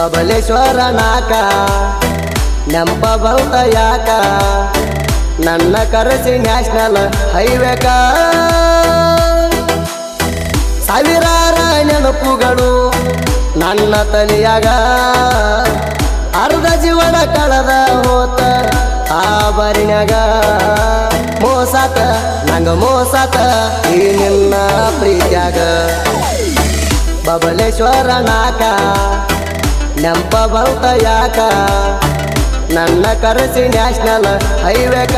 ಬಬಲೇಶ್ವರ ನಾಕ ನೆಂಪ ಬಂತ ಯಾಕ, ನನ್ನ ಕರೆಸಿ ನ್ಯಾಷನಲ್ ಹೈವೇಕ ಸಾವಿರಾರ ನೆನಪುಗಳು ನನ್ನ ತಲೆಯಾಗ, ಅರ್ಧ ಜೀವನ ಕಳೆದ ಹೋತ ಆ ಬರಿನಾಗ ಮೋಸಾತ, ನಂಗ ಮೋಸಾತ ಈ ನಿನ್ನ ಪ್ರೀತಿಯಾಗ. ಬಬಲೇಶ್ವರ ನಾಕ ನೆಂಪ ಬಂತ ಯಾಕ? ನನ್ನ ಕರೆಸಿ ನ್ಯಾಷನಲ್ ಹೈವೇಕ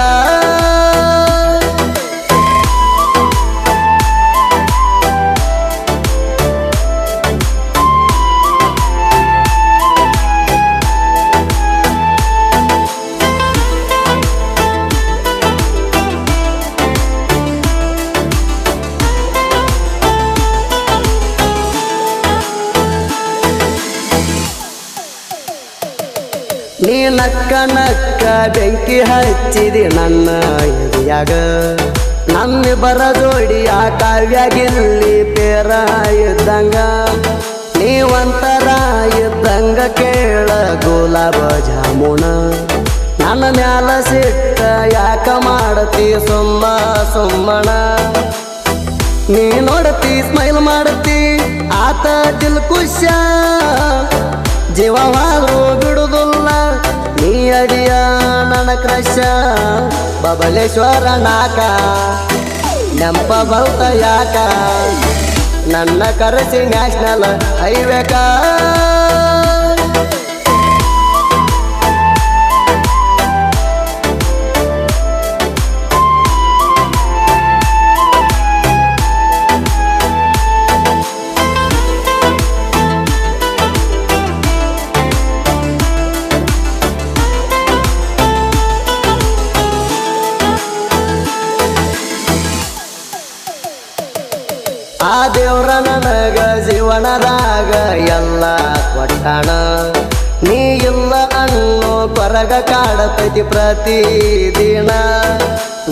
ನೀ ನಕ್ಕ ಬೆಂಕಿ ಹಚ್ಚಿದಿ ನನ್ನ ಹಿರಿಯಾಗ ನನ್ನಿಬ್ಬರ ಜೋಡಿ ಆ ಕಾವ್ಯಾಗಿಲ್ಲಿ ಪೇರ ಇದ್ದಂಗ. ನೀವಂತರ ಇದ್ದಂಗ ಕೇಳ ಗುಲಾಬ ಜಾಮೂನ. ನನ್ನ ಮ್ಯಾಲ ಸಿಟ್ಟ ಯಾಕ ಮಾಡತಿ ಸುಮ್ಮ ಸುಮ್ಮಣ ನೀ ನೋಡತಿ ಸ್ಮೈಲ್ ಮಾಡತಿ, ಆತ ದಿಲ್ ಖುಷ ನೀ ಅಡಿಯ ನನ್ನ ಕ್ರಶ ಬಬಲೇಶ್ವರ ನಾಕ ನೆಂಪ ಬಹುತ ಯಾಕ ನನ್ನ ಕರೆಸಿ ನ್ಯಾಷನಲ್ ಹೈವೇಕ. ಆ ದೇವ್ರ ನನಗ ಜೀವನದಾಗ ಎಲ್ಲ ಕೊಟ್ಟಾಣ. ನೀ ಇಲ್ಲ ಅನ್ನೋ ಕೊರಗ ಕಾಡತೈತಿ ಪ್ರತಿ ದಿನ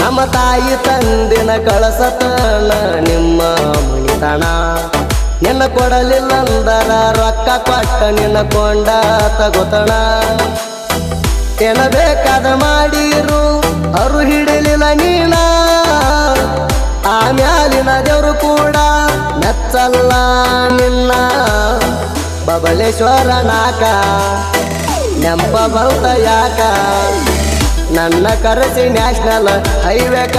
ನಮ್ಮ ತಾಯಿ ತಂದಿನ ಕಳಸತನ ನಿಮ್ಮ ಮುಗಿತಣ ನಿನ್ನ ಕೊಡಲಿಲ್ಲ ಅಂದರ ರೊಕ್ಕ ಕೊಟ್ಟ ನಿನ್ನ ಕೊಂಡ ತಗೋತಣ. ಏನ ಬೇಕಾದ ಮಾಡಿರು ಅರು ಹಿಡಿಲಿಲ್ಲ ನೀನ. ಮ್ಯಾಲಿನ ದೇವರು ಕೂಡ ಮೆಚ್ಚಲ್ಲ ನಿನ್ನ ಬಬಲೇಶ್ವರ ನಾಕ. ನೆಂಪ ಬಲ್ತ ಯಾಕ? ನನ್ನ ಕರೆಸಿ ನ್ಯಾಷನಲ್ ಹೈವೇಕ.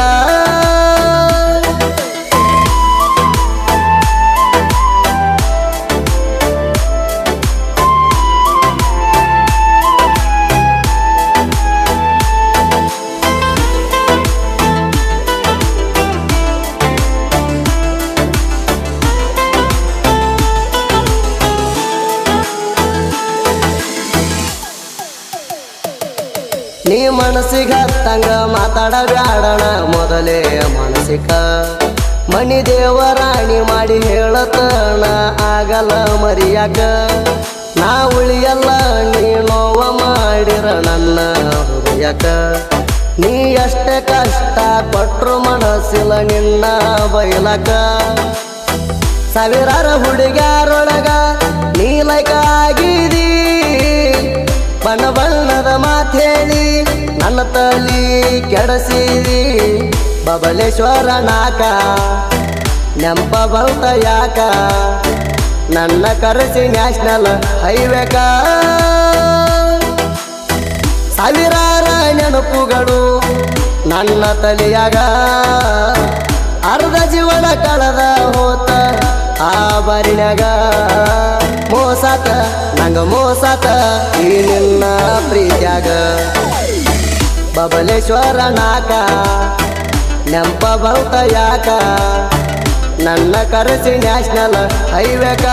ನೀ ಮನಸ್ಸಿಗೆ ಹತ್ತಂಗ ಮಾತಾಡಬ್ಯಾಡಣ ಮೊದಲೇ ಮನಸ್ಸಿಕ ಮಣಿ ದೇವರಾಣಿ ಮಾಡಿ ಹೇಳತಣ ಆಗಲ್ಲ ಮರಿಯಾಕ ನಾ ಉಳಿಯಲ್ಲ, ನೀ ನೋವ ಮಾಡಿರ ನನ್ನ ಹೃದಯಕ ನೀ ಎಷ್ಟೇ ಕಷ್ಟ ಕೊಟ್ಟರು ಮನಸ್ಸಿಲ್ಲ ನಿನ್ನ ಬಯಲಕ ಸಾವಿರಾರು ಹುಡುಗ್ಯಾರೊಳಗ ತಲಿ ಬಬಲೇಶ್ವರ ನಾಕ. ನೆಂಪ ಬಂತ ಯಾಕ? ನನ್ನ ಕರೆಸಿ ನ್ಯಾಷನಲ್ ಹೈವೇಕ ಸಾವಿರಾರ ನೆನಪುಗಳು ನನ್ನ ತಲೆಯಾಗ. ಅರ್ಧ ಜೀವನ ಕಳೆದ ಹೋತ ಆ ಬರಿನಾಗ ಮೋಸಾತ, ನಂಗ ಮೋಸಾತ, ಈ ನಿನ್ನ ಪ್ರೀತ್ಯಾಗ. ಬಬಲೇಶ್ವರ ನಾಕ ನೆಂಪ ಬಂತ ಯಾಕ ನನ್ನ ಕರೆಸಿ ನ್ಯಾಷನಲ್ ಹೈವೇಕ